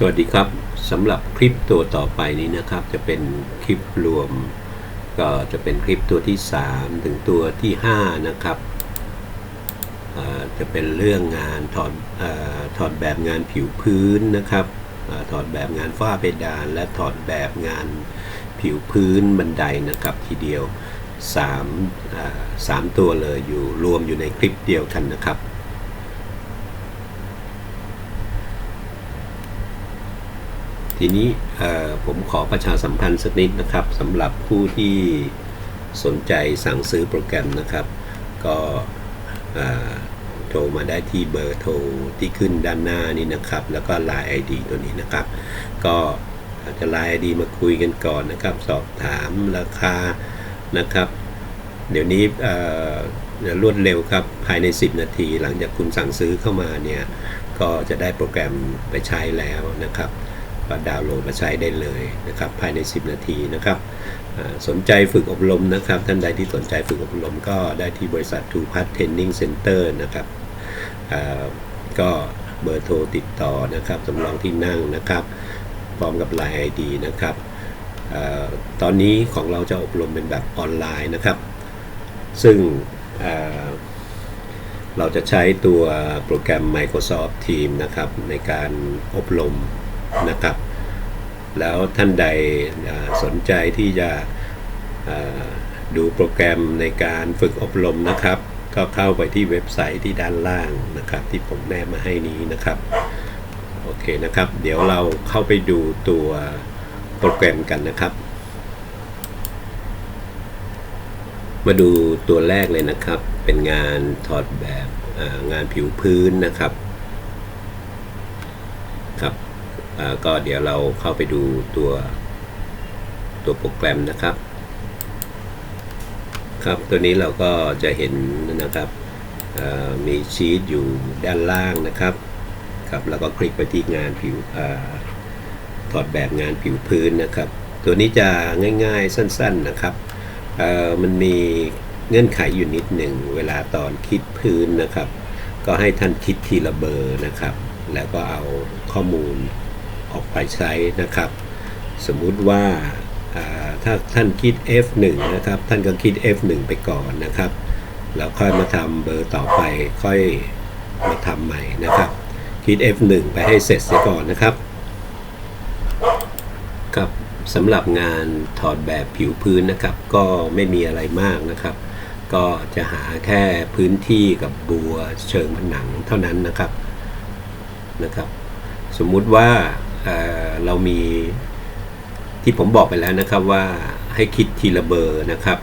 สวัสดีครับสำหรับคลิปตัวต่อไปนี้นะครับ จะเป็นคลิปรวม ก็จะเป็นคลิปตัวที่ 3 ถึงตัวที่ 5 นะครับจะเป็นเรื่องงานถอดอถอดแบบงานผิวพื้นนะครับอถอดแบบงานฝ้าเพดาน และถอดแบบงานผิวพื้นบันไดนะครับทีเดียว3อ่าสามตัวเลยอยู่รวมอยู่ในคลิปเดียวกันนะครับ ทีนี้ผมขอประชาสัมพันธ์สักนิดนะครับสำหรับผู้ที่สนใจสั่งซื้อโปรแกรมนะครับ ก็โทรมาได้ที่เบอร์โทรที่ขึ้นด้านหน้านี้นะครับ แล้วก็ Line ID ตัวนี้นะครับ ก็จะ Line ID มาคุยกันก่อนนะครับ สอบถามราคานะครับ เดี๋ยวนี้รวดเร็วครับภายใน 10 นาที หลังจากคุณสั่งซื้อเข้ามาเนี่ย ก็จะได้โปรแกรมไปใช้แล้วนะครับ ก็ดาวน์โหลดมาใช้ได้เลยนะครับภายใน 10 นาทีนะครับสนใจฝึกอบรมนะครับ ท่านใดที่สนใจฝึกอบรมก็ได้ที่บริษัท Two Path Training Center นะครับก็เบอร์โทรติดต่อนะครับสำรองที่นั่งนะครับ พร้อมกับ Line ID นะครับอตอนนี้ของเราจะอบรมเป็นแบบออนไลน์นะครับ ซึ่งอ่าเราจะใช้ตัวโปรแกรม Microsoft Teams นะครับในการอบรม นะครับ แล้วท่านใดสนใจที่จะดูโปรแกรมในการฝึกอบรมนะครับ ก็เข้าไปที่เว็บไซต์ที่ด้านล่างนะครับ ที่ผมแนบมาให้นี้นะครับ โอเคนะครับ เดี๋ยวเราเข้าไปดูตัวโปรแกรมกันนะครับ มาดูตัวแรกเลยนะครับ เป็นงานถอดแบบงานผิวพื้นนะครับอ่า ก็เดี๋ยวเราเข้าไปดูตัวตัวโปรแกรมนะครับ ครับตัวนี้เราก็จะเห็นนะครับมีชีตอยู่ด้านล่างนะครับครับแล้วก็คลิกไปที่งานผิวอถอดแบบงานผิวพื้นนะครับ ตัวนี้จะง่ายๆสั้นๆนะครับมันมีเงื่อนไขอยู่นิดหนึ่งเวลาตอนคิดพื้นนะครับ ก็ให้ท่านคิดทีละเบอร์นะครับ แล้วก็เอาข้อมูล ออกไปใช้นะครับ สมมุติว่าถ้าท่านคิด F1 นะครับ ท่านก็คิด F1 ไปก่อนนะครับ แล้วค่อยมาทำเบอร์ต่อไปค่อยมาทำใหม่นะครับ คิด F1 ไปให้เสร็จเสียก่อนนะครับครับสำหรับงานถอดแบบผิวพื้นนะครับ ก็ไม่มีอะไรมากนะครับ ก็จะหาแค่พื้นที่กับบัวเชิงผนังเท่านั้นนะครับนะครับ สมมุติว่า เเรามีที่ผมบอกไปแล้วนะครับว่าให้คิดทีละเบอร์นะครับ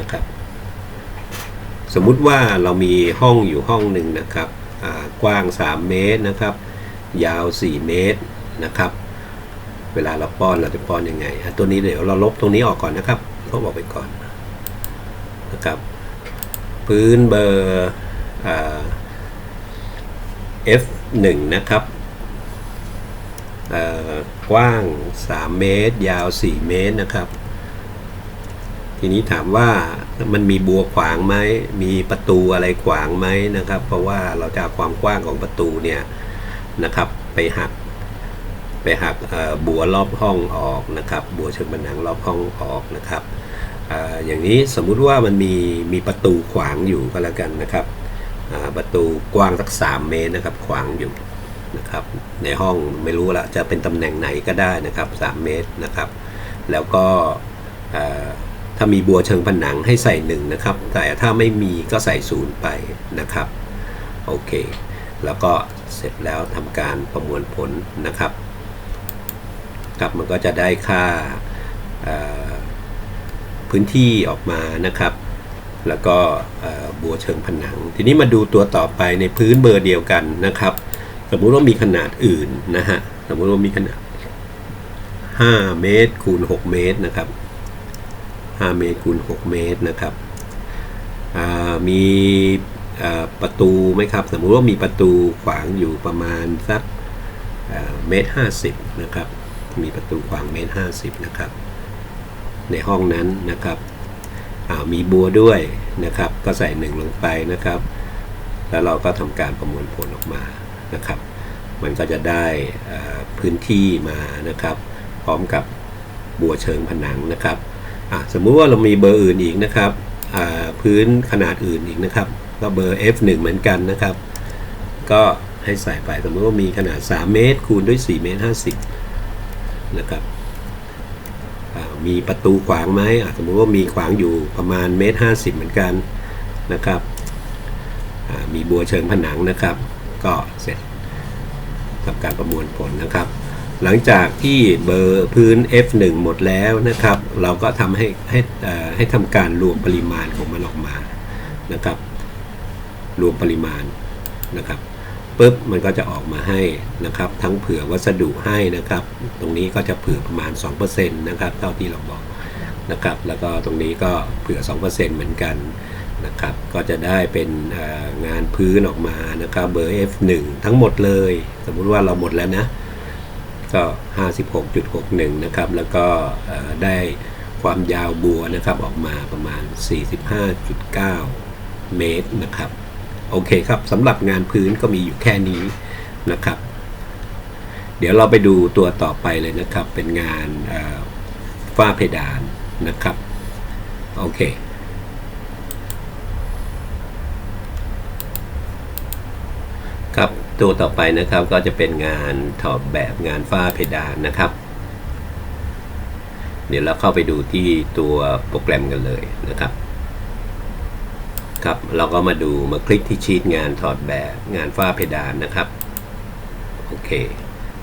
นะครับ สมมุติว่าเรามีห้องอยู่ห้องหนึ่งนะครับกว้าง 3 เมตรนะครับ ยาว 4 เมตรนะครับ เวลาเราป้อนเราจะป้อนยังไงตัวนี้เดี๋ยวเราลบตรงนี้ออกก่อนนะครับลบออกไปก่อนนะครับ พื้นเบอร์อ F1 นะครับ กว้าง 3 เมตร ยาว 4 เมตรนะครับ ทีนี้ถามว่ามันมีบัวขวางไหมมีประตูอะไรขวางไหมนะครับ เพราะว่าเราจะเอาความกว้างของประตูเนี่ยนะครับไปหักไปหักบัวรอบห้องออกนะครับ บัวเชิงผนังรอบห้องออกนะครับออย่างนี้สมมุติว่ามันมีมีประตูขวางอยู่ก็แล้วกันนะครับประตูกว้างสัก 3 เมตรนะครับขวางอยู่ นะครับในห้องไม่รู้ละจะเป็นตำแหน่งไหนก็ได้นะครับ 3 เมตรนะครับ แล้วก็ถ้ามีบัวเชิงผนังให้ใส่หนึ่งนะครับแต่ถ้าไม่มีก็ใส่ศูนย์ไปนะครับโอเค แล้วก็เสร็จแล้วทำการประมวลผลนะครับครับมันก็จะได้ค่าพื้นที่ออกมานะครับ แล้วก็บัวเชิงผนัง ทีนี้มาดูตัวต่อไปในพื้นเบอร์เดียวกันนะครับ สมมุติว่ามีขนาดอื่นนะฮะสมมุติว่ามีขนาด 5 เมตรคูณ 6 เมตรนะครับ 5 เมตรคูณ 6 เมตรนะครับมีประตูไหมครับ สมมุติว่ามีประตูขวางอยู่ประมาณสักเมตรห้าสิบนะครับ มีประตูขวางเมตรห้าสิบนะครับ ในห้องนั้นนะครับมีบัวด้วยนะครับ ก็ใส่หนึ่งลงไปนะครับ แล้วเราก็ทำการประมวลผลออกมา นะครับ มันก็จะได้พื้นที่มานะครับ พร้อมกับบัวเชิงผนังนะครับสมมุติว่าเรามีเบอร์อื่นอีกนะครับพื้นขนาดอื่นอีกนะครับ ก็เบอร์ F1 เหมือนกันนะครับ ก็ให้ใส่ไปสมมติว่ามีขนาด 3 เมตร คูณด้วย4เมตร50นะครับมีประตูขวางไหมสมมติว่ามีขวางอยู่ประมาณเมตร50เหมือนกันนะครับ มีบัวเชิงผนังนะครับ ก็เสร็จกับการประมวลผลนะครับ หลังจากที่เบอร์พื้น F1 หมดแล้วนะครับ เราก็ทำให้ให้ให้ทำการรวมปริมาณของมันออกมานะครับ รวมปริมาณนะครับปุ๊บมันก็จะออกมาให้นะครับ ทั้งเผื่อวัสดุให้นะครับ ตรงนี้ก็จะเผื่อประมาณ 2%นะครับ เท่าที่เราบอกนะครับ แล้วก็ตรงนี้ก็เผื่อ 2%เหมือนกัน นะครับก็จะได้เป็นงานพื้นออกมานะครับเบอร์ F1 ทั้งหมดเลย สมมุติว่าเราหมดแล้วนะ ก็ 56.61 นะครับ แล้วก็ได้ความยาวบัวนะครับออกมาประมาณ 45.9 เมตรนะครับ โอเคครับสำหรับงานพื้นก็มีอยู่แค่นี้นะครับ เดี๋ยวเราไปดูตัวต่อไปเลยนะครับ เป็นงานฝ้าเพดานนะครับ โอเค ครับ ตัวต่อไปนะครับก็จะเป็นงานถอดแบบงานฝ้าเพดานนะครับ เดี๋ยวเราเข้าไปดูที่ตัวโปรแกรมกันเลยนะครับ ครับเราก็มาดูมาคลิกที่ชีตงานถอดแบบงานฝ้าเพดานนะครับโอเค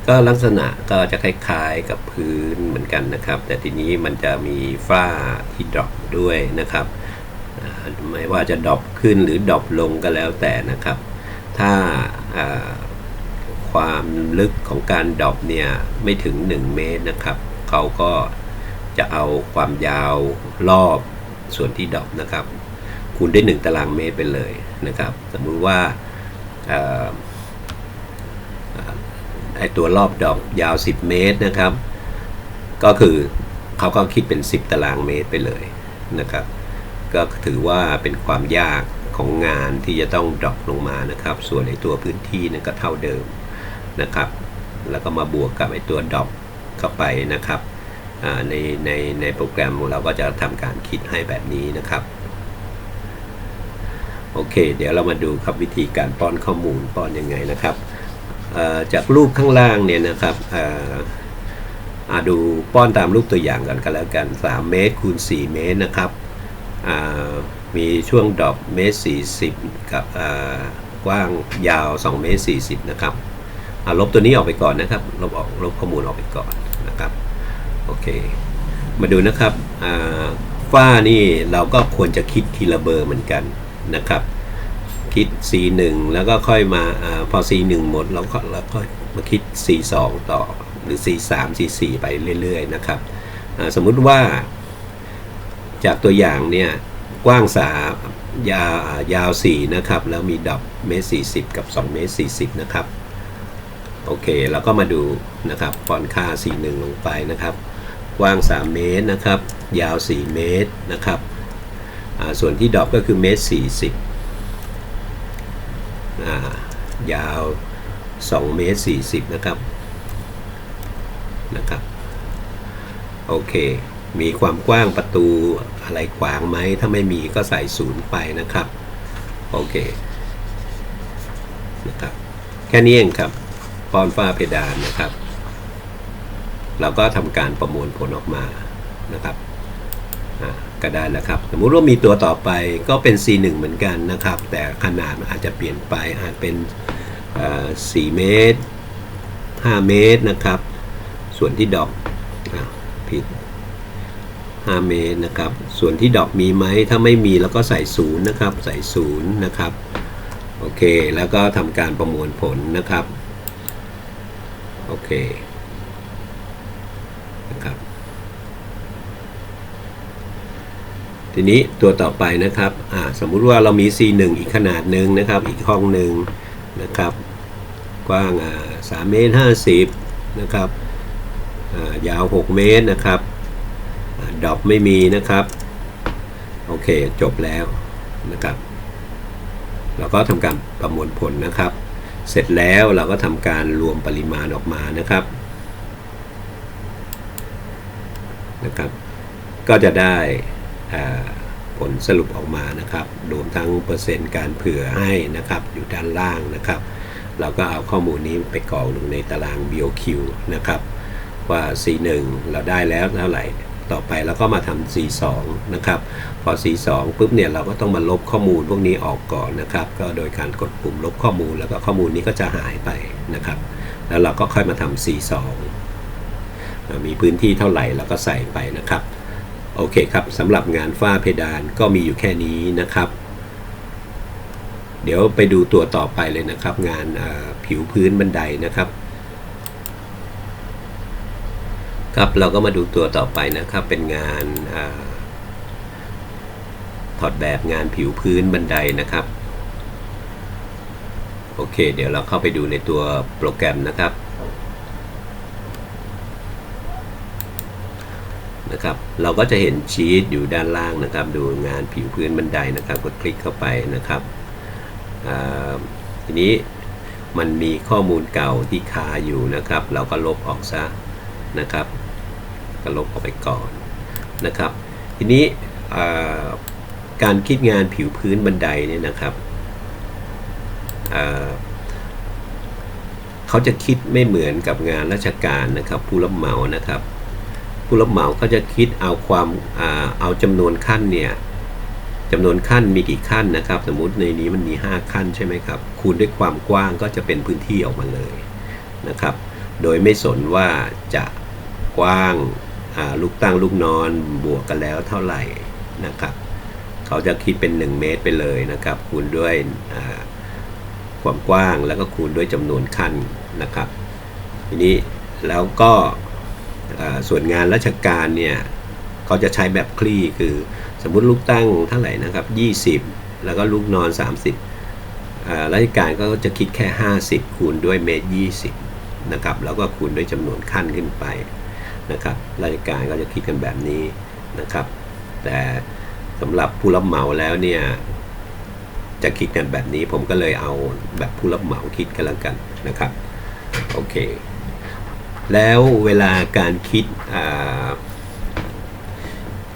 ก็ลักษณะก็จะคล้ายๆกับพื้นเหมือนกันนะครับ แต่ทีนี้มันจะมีฝ้าที่ดรอปด้วยนะครับไม่ว่าจะดรอปขึ้นหรือดรอปลงก็แล้วแต่นะครับ ถ้าความลึกของการดรอปเนี่ยไม่ถึง 1 เมตรนะครับเขาก็จะเอาความยาวรอบส่วนที่ดรอปนะครับ คูณด้วย 1 ตารางเมตรไปเลยนะครับ สมมุติว่าเอ่อออไอตัวรอบดอกยาว 10 เมตรนะครับ ก็คือเขาก็คิดเป็น 10 ตารางเมตรไปเลยนะครับ ก็ถือว่าเป็นความยาก ของงานที่จะต้องดรอปลงมานะครับ ส่วนในตัวพื้นที่นั่นก็เท่าเดิมนะครับ แล้วก็มาบวกกับไอตัวดรอปเข้าไปนะครับในในในโปรแกรมเราก็จะทำการคิดให้แบบนี้นะครับโอเค เดี๋ยวเรามาดูครับวิธีการป้อนข้อมูลป้อนยังไงนะครับจากรูปข้างล่างเนี่ยนะครับเอ่ออาดูป้อนตามรูปตัวอย่างกันก็แล้วกัน 3 เมตรคูณ4เมตรนะครับ มีช่วงดอกเมตร40กับอ่ากว้างยาว2เมตร40นะครับอ่าลบตัวนี้ออกไปก่อนนะครับ ลบออกลบข้อมูลออกไปก่อนนะครับ โอเค มาดูนะครับอ่าฝ้านี่เราก็ควรจะคิดทีละเบอร์เหมือนกันนะครับ คิด C1 แล้วก็ค่อยมาอาพอ C1 หมดเราก็เราก็มาคิด C2 ต่อหรือ C3 C4 ไปเรื่อยๆนะครับอ่าสมมุติว่าจากตัวอย่างเนี่ย กว้างสามยาวอ่ายาว 4 นะครับ แล้วมีดอกเมตร40 กับ 2 เมตร40 นะครับ โอเคเราก็มาดูนะครับป้อนค่า C1 ลงไปนะครับ กว้าง 3 เมตรนะครับ ยาว 4 เมตรนะครับ ส่วนที่ดรอปก็คือเมตร40 ยาว 2 เมตร40 นะครับ นะครับ โอเค มีความกว้างประตูอะไรขวางไหม ถ้าไม่มีก็ใส่ศูนย์ไปนะครับ โอเคนะครับแค่นี้เองครับป้อนฝ้าเพดานนะครับ เราก็ทำการประมวลผลออกมานะครับก็ได้แล้วครับ สมมุติว่ามีตัวต่อไปก็เป็น C1 เหมือนกันนะครับ แต่ขนาดมันอาจจะเปลี่ยนไปอาจเป็น4เมตร 5 เมตรนะครับ ส่วนที่ดอกอผิด 5 เมตรนะครับ ส่วนที่ดอกมีไหม ถ้าไม่มีเราก็ใส่ศูนย์นะครับ ใส่ศูนย์นะครับ โอเค แล้วก็ทำการประมวลผลนะครับ โอเค นะครับ ทีนี้ตัวต่อไปนะครับ อ่า สมมุติว่าเรามี C1 อีกขนาดหนึ่งนะครับ อีกห้องหนึ่งนะครับ กว้างอ่า3เมตร50นะครับอ่ายาว 6 เมตรนะครับ ดอปไม่มีนะครับ โอเคจบแล้วนะครับเราก็ทำการประมวลผลนะครับ เสร็จแล้วเราก็ทำการรวมปริมาณออกมานะครับนะครับ ก็จะได้ผลสรุปออกมานะครับรวมทั้งเปอร์เซ็นต์การเผื่อให้นะครับอยู่ด้านล่างนะครับ เราก็เอาข้อมูลนี้ไปกรอกลงในตาราง BOQ นะครับว่า C1 เราได้แล้วเท่าไหร่ ต่อไปเราก็มาทำ C2 นะครับ พอ C2 ปุ๊บเนี่ยเราก็ต้องมาลบข้อมูลพวกนี้ออกก่อนนะครับ ก็โดยการกดปุ่มลบข้อมูลแล้วก็ข้อมูลนี้ก็จะหายไปนะครับ แล้วเราก็ค่อยมาทำ C2 อ่ามีพื้นที่เท่าไหร่เราก็ใส่ไปนะครับ โอเคครับสำหรับงานฝ้าเพดานก็มีอยู่แค่นี้นะครับ เดี๋ยวไปดูตัวต่อไปเลยนะครับ งานผิวพื้นบันไดนะครับ ครับเราก็มาดูตัวต่อไปนะครับ เป็นงานอาถอดแบบงานผิวพื้นบันไดนะครับ โอเค เดี๋ยวเราเข้าไปดูในตัวโปรแกรมนะครับนะครับ เราก็จะเห็นชีตอยู่ด้านล่างนะครับ ดูงานผิวพื้นบันไดนะครับกดคลิกเข้าไปนะครับอ่าทีนี้มันมีข้อมูลเก่าที่คาอยู่นะครับ เราก็ลบออกซะนะครับ ก็ลบออกไปก่อนนะครับ ทีนี้การคิดงานผิวพื้นบันไดเนี่ยนะครับเขาจะคิดไม่เหมือนกับงานราชการนะครับ ผู้รับเหมานะครับ ผู้รับเหมาก็จะคิดเอาความเอาจำนวนขั้นเนี่ยจำนวนขั้นมีกี่ขั้นนะครับ สมมุติในนี้มันมี 5 ขั้นใช่ไหมครับ คูณด้วยความกว้างก็จะเป็นพื้นที่ออกมาเลยนะครับ โดยไม่สนว่าจะกว้าง ลูกตั้งลูกนอนบวกกันแล้วเท่าไหร่นะครับ เขาจะคิดเป็น 1 เมตรไปเลยนะครับ คูณด้วยความกว้างแล้วก็คูณด้วยจำนวนขั้นนะครับ ทีนี้แล้วก็ส่วนงานราชการเนี่ยเขาจะใช้แบบคลี่คือ สมมุติลูกตั้งเท่าไหร่นะครับ 20 แล้วก็ลูกนอน 30อราชการก็จะคิดแค่ 50 คูณด้วยเมตร 20นะครับแล้วก็คูณด้วยจำนวนขั้นขึ้นไป นะครับราชการก็จะคิดกันแบบนี้นะครับ แต่สำหรับผู้รับเหมาแล้วเนี่ยจะคิดกันแบบนี้ผมก็เลยเอาแบบผู้รับเหมาคิดกันแล้วกันนะครับโอเคแล้วเวลาการคิด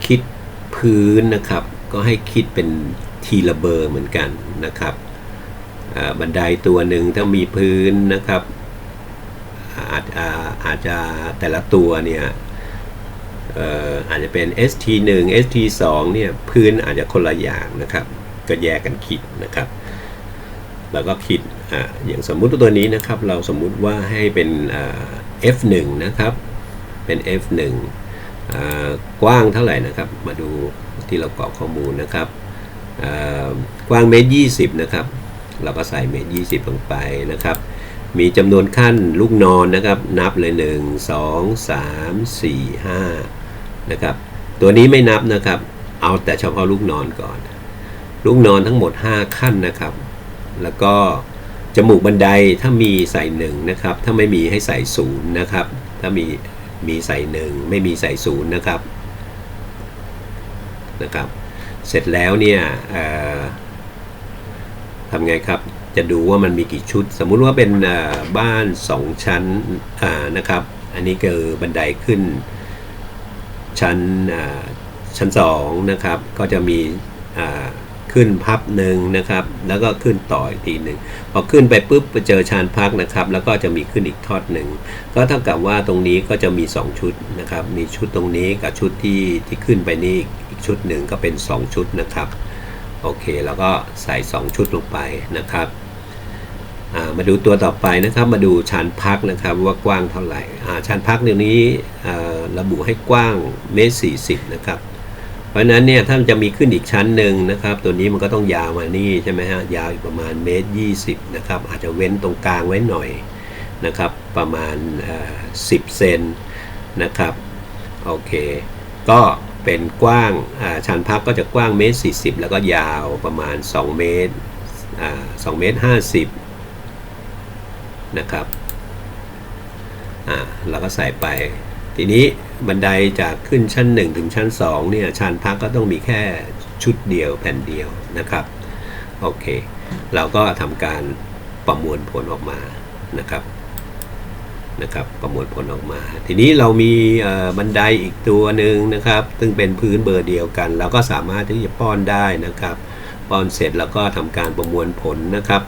คิดพื้นนะครับ ก็ให้คิดเป็นทีละเบอร์เหมือนกันนะครับบันไดตัวหนึ่งถ้ามีพื้นนะครับ อาจอาอาจจะแต่ละตัวเนี่ยอาจจะเป็น ST1 ST2 เนี่ยพื้นอาจจะคนละอย่างนะครับ ก็แยกกันคิดนะครับ แล้วก็คิดออย่างสมมุติตัวนี้นะครับ เราสมมุติว่าให้เป็น F1 นะครับ เป็น F1 อ่ากว้างเท่าไหร่นะครับ มาดูที่เรากรอกข้อมูลนะครับกว้างเมตร20นะครับ เราก็ใส่เมตร20ลงไปนะครับ มีจำนวนขั้นลูกนอนนะครับ นับเลย 1 2 3 4 5นะครับ ตัวนี้ไม่นับนะครับ เอาแต่เฉพาะลูกนอนก่อน ลูกนอนทั้งหมด 5 ขั้นนะครับ แล้วก็จมูกบันไดถ้ามีใส่หนึ่งนะครับ ถ้าไม่มีให้ใส่ศูนย์นะครับ ถ้ามีมีใส่หนึ่งไม่มีใส่ศูนย์นะครับนะครับ เสร็จแล้วเนี่ยเอ่อ ทำไงครับจะดูว่ามันมีกี่ชุด สมมุติว่าเป็นบ้าน 2 ชั้นนะครับ อันนี้คือบันไดขึ้น ชั้นชั้น2นะครับ ก็จะมีขึ้นพับหนึ่งนะครับ แล้วก็ขึ้นต่ออีกทีหนึ่งพอขึ้นไปปุ๊บไปเจอชานพักนะครับ แล้วก็จะมีขึ้นอีกทอดหนึ่งก็เท่ากับว่าตรงนี้ก็จะมี 2 ชุดนะครับ มีชุดตรงนี้กับชุดที่ที่ขึ้นไปนี่อีกชุดหนึ่งก็เป็น 2 ชุดนะครับ โอเคแล้วก็ใส่ 2 ชุดลงไปนะครับามาดูตัวต่อไปนะครับมาดูชานพักนะครับว่ากว้างเท่าไหร่อ่าชานพักเดี๋ยวนี้ระบุให้กว้างเมตรสี่สิบนะครับเพราะนั้นเนี่ยท่านจะมีขึ้นอีกชั้นหนึ่งนะครับ ตัวนี้มันก็ต้องยาวมานี่ใช่ไหมฮะยาวอีกประมาณเมตรยี่สิบนะครับอาจจะเว้นตรงกลางไว้หน่อยนะครับประมาณสิบเซนนะครับโอเค ก็ เป็นกว้างอ่าชันพักก็จะกว้างเมตรสี่สิบแล้วก็ยาวประมาณ 2 เมตรอ่าสองเมตรห้าสิบนะครับอ่าเราก็ใส่ไป ทีนี้บันไดจากขึ้นชั้น 1 ถึงชั้น2เนี่ยชานพักก็ต้องมีแค่ชุดเดียวแผ่นเดียวนะครับโอเค เราก็ทำการประมวลผลออกมานะครับ นะครับประมวลผลออกมา ทีนี้เรามีบันไดอีกตัวหนึ่งนะครับ ซึ่งเป็นพื้นเบอร์เดียวกัน เราก็สามารถที่จะป้อนได้นะครับ ป้อนเสร็จแล้วก็ทำการประมวลผลนะครับ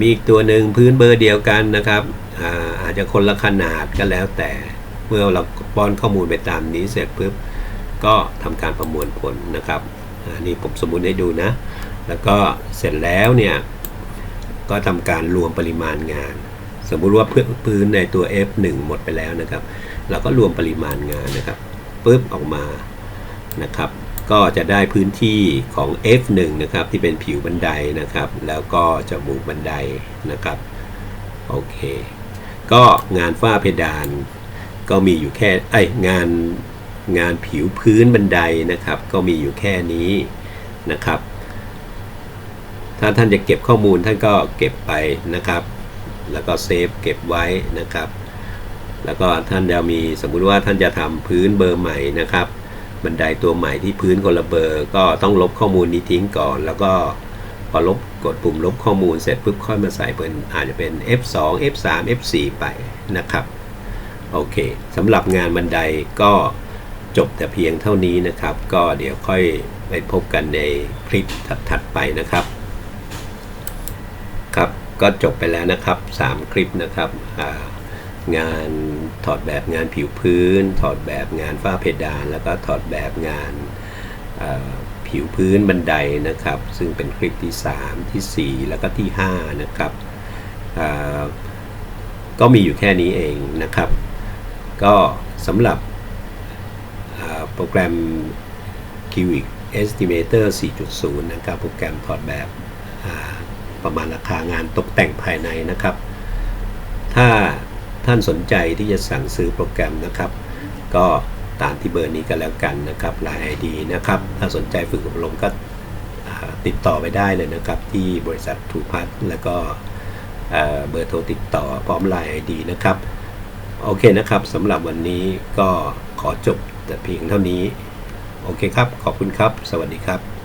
มีอีกตัวหนึ่งพื้นเบอร์เดียวกันนะครับอาอาจจะคนละขนาดก็แล้วแต่เมื่อเราป้อนข้อมูลไปตามนี้เสร็จปุ๊บก็ทำการประมวลผลนะครับอันนี้ผมสมมุติให้ดูนะ แล้วก็เสร็จแล้วเนี่ยก็ทำการรวมปริมาณงาน สมมุติว่าพื้นในตัว F1 หมดไปแล้วนะครับ เราก็รวมปริมาณงานนะครับปุ๊บออกมานะครับ ก็จะได้พื้นที่ของ F1 นะครับที่เป็นผิวบันไดนะครับ แล้วก็จมูกบันไดนะครับโอเค ก็งานฝ้าเพดานก็มีอยู่แค่ไองานงานผิวพื้นบันไดนะครับ ก็มีอยู่แค่นี้นะครับ ถ้าท่านจะเก็บข้อมูลท่านก็เก็บไปนะครับ แล้วก็เซฟเก็บไว้นะครับ แล้วก็ท่านจะมีสมมุติว่าท่านจะทำพื้นเบอร์ใหม่นะครับ บันไดตัวใหม่ที่พื้นคนละเบอร์ก็ต้องลบข้อมูลนี้ทิ้งก่อน แล้วก็พอลบกดปุ่มลบข้อมูลเสร็จปุ๊บค่อยมาใส่เป็นอาจจะเป็น F2 F3 F4 ไปนะครับโอเคสำหรับงานบันไดก็จบแต่เพียงเท่านี้นะครับ ก็เดี๋ยวค่อยไปพบกันในคลิปถัดๆไปนะครับ ก็จบไปแล้วนะครับ 3 คลิปนะครับงานถอดแบบงานผิวพื้น ถอดแบบงานฝ้าเพดาน แล้วก็ถอดแบบงานผิวพื้นบันไดนะครับ ซึ่งเป็นคลิปที่ 3 ที่ 4 แล้วก็ที่ 5 นะครับก็มีอยู่แค่นี้เองนะครับ ก็สำหรับโปรแกรม Cubic Estimator 4.0 นะครับ โปรแกรมถอดแบบ ประมาณราคางานตกแต่งภายในนะครับ ถ้าท่านสนใจที่จะสั่งซื้อโปรแกรมนะครับ ก็ตามที่เบอร์นี้ก็แล้วกันนะครับ Line ID นะครับ ถ้าสนใจฝึกอบรมก็ติดต่อไปได้เลยนะครับ ที่บริษัททูพัทแล้วก็เบอร์โทรติดต่อพร้อม Line ID นะครับ โอเคนะครับสำหรับวันนี้ก็ขอจบแต่เพียงเท่านี้ โอเคครับ ขอบคุณครับ สวัสดีครับ